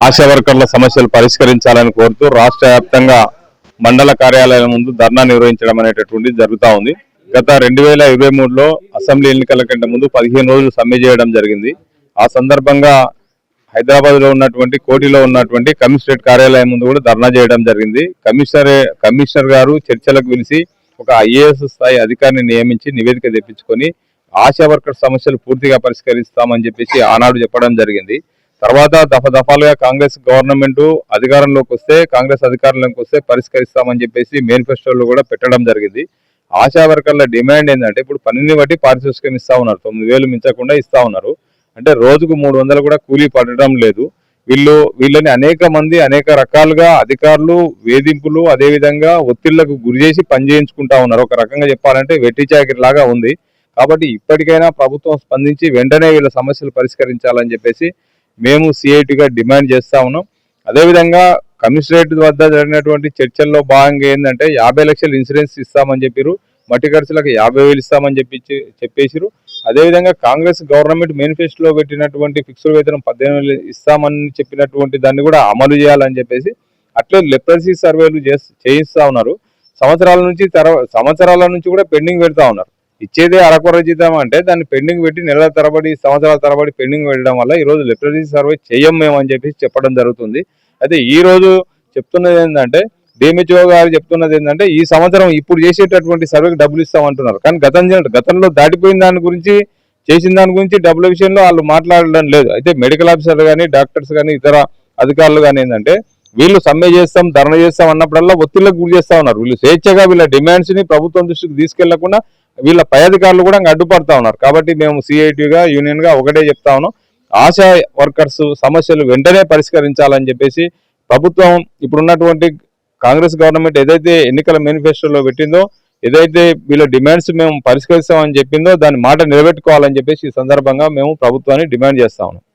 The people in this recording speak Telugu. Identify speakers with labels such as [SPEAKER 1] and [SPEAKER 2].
[SPEAKER 1] ఆశా వర్కర్ల సమస్యలు పరిష్కరించాలని కోరుతూ రాష్ట్ర వ్యాప్తంగా మండల కార్యాలయాల ముందు ధర్నా నిర్వహించడం అనేటటువంటి జరుగుతా ఉంది. గత రెండు వేల ఇరవై మూడులో అసెంబ్లీ ఎన్నికల కంటే ముందు పదిహేను రోజులు సమ్మె చేయడం జరిగింది. ఆ సందర్భంగా హైదరాబాద్లో ఉన్నటువంటి కోటిలో ఉన్నటువంటి కమిషనరేట్ కార్యాలయం ముందు కూడా ధర్నా చేయడం జరిగింది. కమిషనర్ కమిషనర్ గారు చర్చలకు పిలిచి ఒక ఐఏఎస్ స్థాయి అధికారిని నియమించి నివేదిక తెప్పించుకొని ఆశా వర్కర్ సమస్యలు పూర్తిగా పరిష్కరిస్తామని చెప్పేసి ఆనాడు చెప్పడం జరిగింది. తర్వాత దఫ దఫాలుగా కాంగ్రెస్ గవర్నమెంట్ అధికారంలోకి వస్తే కాంగ్రెస్ అధికారంలోకి వస్తే పరిష్కరిస్తామని చెప్పేసి మేనిఫెస్టోలో కూడా పెట్టడం జరిగింది. ఆశా వర్కర్ల డిమాండ్ ఏంటంటే ఇప్పుడు పనిని బట్టి పారితోషికం ఇస్తా ఉన్నారు. తొమ్మిది వేలు మించకుండా ఇస్తా ఉన్నారు. అంటే రోజుకు మూడు వందలు కూడా కూలీ పడడం లేదు. వీళ్ళు వీళ్ళని అనేక మంది అనేక రకాలుగా అధికారులు వేధింపులు అదేవిధంగా ఒత్తిళ్ళకు గురి చేసి పనిచేయించుకుంటా ఉన్నారు. ఒక రకంగా చెప్పాలంటే వెట్టి చాకిరి లాగా ఉంది. కాబట్టి ఇప్పటికైనా ప్రభుత్వం స్పందించి వెంటనే వీళ్ళ సమస్యలు పరిష్కరించాలని చెప్పేసి మేము సిఐటిగా డిమాండ్ చేస్తా ఉన్నాం. అదేవిధంగా కమిషనరేట్ వద్ద జరిగినటువంటి చర్చల్లో భాగంగా ఏంటంటే యాభై లక్షల ఇన్సూరెన్స్ ఇస్తామని చెప్పారు మట్టి ఖర్చులకు యాభై వేలు ఇస్తామని చెప్పి చెప్పేసిరు అదేవిధంగా కాంగ్రెస్ గవర్నమెంట్ మేనిఫెస్టోలో పెట్టినటువంటి ఫిక్స్డ్ వేతనం పద్దెనిమిది వేలు ఇస్తామని చెప్పినటువంటి దాన్ని కూడా అమలు చేయాలని చెప్పేసి అట్లే లెప్రసీ సర్వేలు చేస్తా చేయిస్తా ఉన్నారు. సంవత్సరాల నుంచి తర్వాత సంవత్సరాల నుంచి కూడా పెండింగ్ పెడతా ఉన్నారు. ఇచ్చేదే అరకొర జీతం అంటే దాన్ని పెండింగ్ పెట్టి నెలల తరబడి సంవత్సరాల తరబడి పెండింగ్ పెట్టడం వల్ల ఈరోజు లిటరసీ సర్వే చేయం మేము అని చెప్పి చెప్పడం జరుగుతుంది. అయితే ఈరోజు చెప్తున్నది ఏంటంటే డిఎంహెచ్ఓ గారు చెప్తున్నది ఏంటంటే ఈ సంవత్సరం ఇప్పుడు చేసేటటువంటి సర్వేకి డబ్బులు ఇస్తామంటున్నారు. కానీ గతం గతంలో దాటిపోయిన దాని గురించి చేసిన దాని గురించి డబ్బుల విషయంలో వాళ్ళు మాట్లాడడం లేదు. అయితే మెడికల్ ఆఫీసర్లు కానీ డాక్టర్స్ కానీ ఇతర అధికారులు కానీ ఏంటంటే వీళ్ళు సమ్మె చేస్తాం ధర్నా చేస్తాం అన్నప్పుడల్లా ఒత్తిళ్ళకు గురి చేస్తా ఉన్నారు. వీళ్ళు స్వేచ్ఛగా వీళ్ళ డిమాండ్స్ని ప్రభుత్వం దృష్టికి తీసుకెళ్ళకుండా వీళ్ళ పై అధికారులు కూడా అడ్డుపడతా ఉన్నారు. కాబట్టి మేము సిఐటిగా యూనియన్గా ఒకటే చెప్తా ఉన్నాం. ఆశా వర్కర్స్ సమస్యలు వెంటనే పరిష్కరించాలని చెప్పేసి ప్రభుత్వం ఇప్పుడున్నటువంటి కాంగ్రెస్ గవర్నమెంట్ ఏదైతే ఎన్నికల మేనిఫెస్టోలో పెట్టిందో ఏదైతే వీళ్ళ డిమాండ్స్ మేము పరిష్కరిస్తామని చెప్పిందో దాని మాట నిలబెట్టుకోవాలని చెప్పేసి ఈ సందర్భంగా మేము ప్రభుత్వాన్ని డిమాండ్ చేస్తా ఉన్నాం.